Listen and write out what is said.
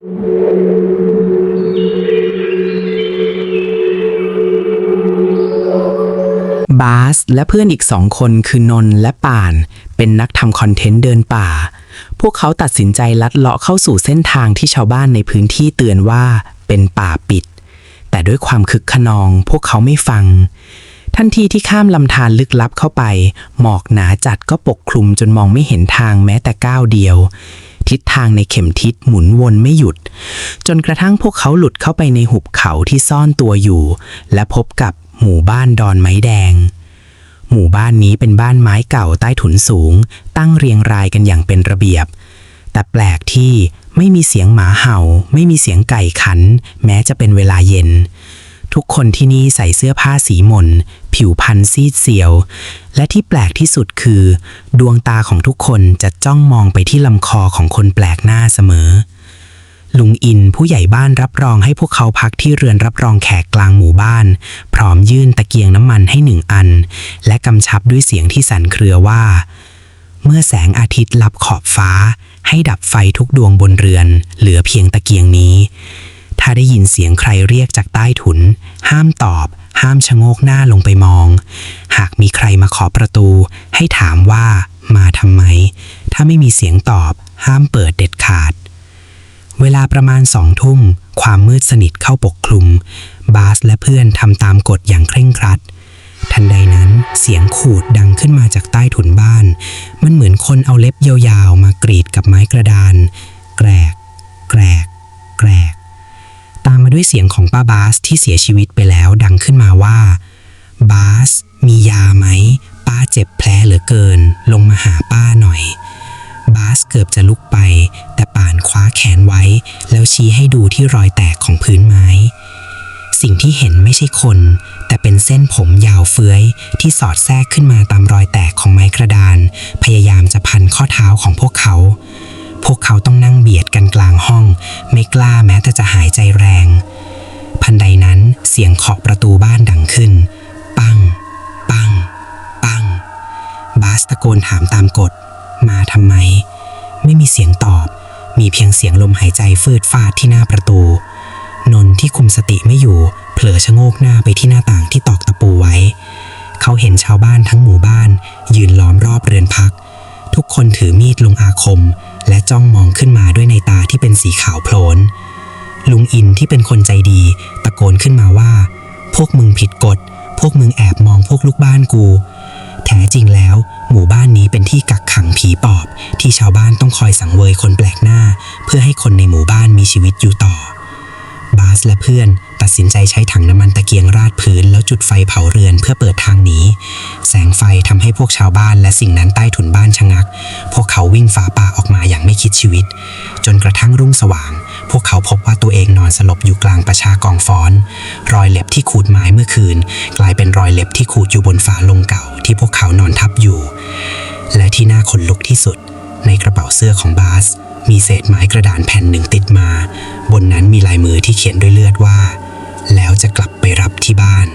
บาสและเพื่อนอีกสองคนคือนนท์และป่าน เป็นนักทำคอนเทนต์เดินป่า พวกเขาตัดสินใจลัดเลาะเข้าสู่เส้นทางที่ชาวบ้านในพื้นที่เตือนว่าเป็นป่าปิด แต่ด้วยความคึกขนองพวกเขาไม่ฟัง ทันทีที่ข้ามลำธารลึกลับเข้าไป หมอกหนาจัดก็ปกคลุมจนมองไม่เห็นทางแม้แต่ก้าวเดียว ทิศทางในเข็มทิศหมุนวนไม่หยุด จนกระทั่งพวกเขาหลุดเข้าไปในหุบเขาที่ซ่อนตัวอยู่ และพบกับหมู่บ้านดอนไม้แดง หมู่บ้านนี้เป็นบ้านไม้เก่าใต้ถุนสูง ตั้งเรียงรายกันอย่างเป็นระเบียบ แต่แปลกที่ไม่มีเสียงหมาเห่า ไม่มีเสียงไก่ขัน แม้จะเป็นเวลาเย็น ทุกคนที่นี่ใส่เสื้อผ้าสีหม่น ผิวพรรณซีดเซียว และที่แปลกที่สุดคือ ดวงตาของทุกคนจะจ้องมองไปที่ลำคอของคนแปลกหน้าเสมอ ลุงอินผู้ใหญ่บ้านรับรองให้พวกเขาพักที่เรือนรับรองแขกกลางหมู่บ้าน พร้อมยื่นตะเกียงน้ำมันให้หนึ่งอัน และกำชับด้วยเสียงที่สั่นเครือว่า เมื่อแสงอาทิตย์ลับขอบฟ้า ให้ดับไฟทุกดวงบนเรือน เหลือเพียงตะเกียงนี้ ถ้าได้ยินเสียงใครเรียกจากใต้ถุน ห้ามตอบ ห้ามชะโงกหน้าลงไปมอง หากมีใครมาขอประตู ให้ถามว่ามาทำไม ถ้าไม่มีเสียงตอบ ห้ามเปิดเด็ดขาด เวลาประมาณสองทุ่ม ความมืดสนิทเข้าปกคลุม บาสและเพื่อนทำตามกฎอย่างเคร่งครัด ทันใดนั้นเสียงขูดดังขึ้นมาจากใต้ถุนบ้าน มันเหมือนคนเอาเล็บยาวๆ มากรีดกับไม้กระดาน แกรก แกรก แกรก ด้วยเสียงของป้าบาสที่เสียชีวิตไปแล้วดังขึ้นมาว่า บาส มียาไหม ป้าเจ็บแผลเหลือเกิน ลงมาหาป้าหน่อย บาสเกือบจะลุกไป แต่ป่านคว้าแขนไว้ แล้วชี้ให้ดูที่รอยแตกของพื้นไม้ สิ่งที่เห็นไม่ใช่คน แต่เป็นเส้นผมยาวเฟื้อยที่สอดแทรกขึ้นมาตามรอยแตกของไม้กระดาน พยายามจะพันข้อเท้าของพวกเขา พวกเขาต้องนั่งเบียดกันกลางห้อง ไม่กล้าแม้แต่จะหายใจแรง พันใดนั้นเสียงเคาะประตูบ้านดังขึ้น ปัง ปัง ปัง บาสตะโกนถามตามกฎ มาทำไม ไม่มีเสียงตอบ มีเพียงเสียงลมหายใจฟืดฟาดที่หน้าประตู นนท์ที่คุมสติไม่อยู่ เผลอชะโงกหน้าไปที่หน้าต่างที่ตอกตะปูไว้ เขาเห็นชาวบ้านทั้งหมู่บ้าน ยืนล้อมรอบเรือนพัก ทุกคนถือมีดลงอาคม และจ้องมองขึ้นมาด้วยในตาที่เป็นสีขาวโพลน ลุงอินที่เป็นคนใจดี ตะโกนขึ้นมาว่า พวกมึงผิดกฎ พวกมึงแอบมองพวกลูกบ้านกู แท้จริงแล้ว หมู่บ้านนี้เป็นที่กักขังผีปอบ ที่ชาวบ้านต้องคอยสังเวยคนแปลกหน้า เพื่อให้คนในหมู่บ้านมีชีวิตอยู่ต่อบาสและเพื่อน ดสินใจใช้ถังน้ำมันตะเกียงราดพื้น แล้วจุดไฟเผาเรือนเพื่อเปิดทางหนีแสงไฟทำให้พวกชาวบ้านและสิ่งนั้นใต้ถุนบ้านชะงัก พวกเขาวิ่งฝ่าป่าออกมาอย่างไม่คิดชีวิต จนกระทั่งรุ่งสว่าง พวกเขาพบว่าตัวเองนอนสลบอยู่กลางประชากองฟ้อน รอยเล็บที่ขูดไม้เมื่อคืน กลายเป็นรอยเล็บที่ขูดอยู่บนฝาลงเก่า ที่พวกเขานอนทับอยู่ และที่น่าขนลุกที่สุด ในกระเป๋าเสื้อของบาสมีเศษไม้กระดานแผ่นหนึ่งติดมา บนนั้นมีลายมือที่เขียนด้วยเลือดว่า แล้วจะกลับไปรับที่บ้าน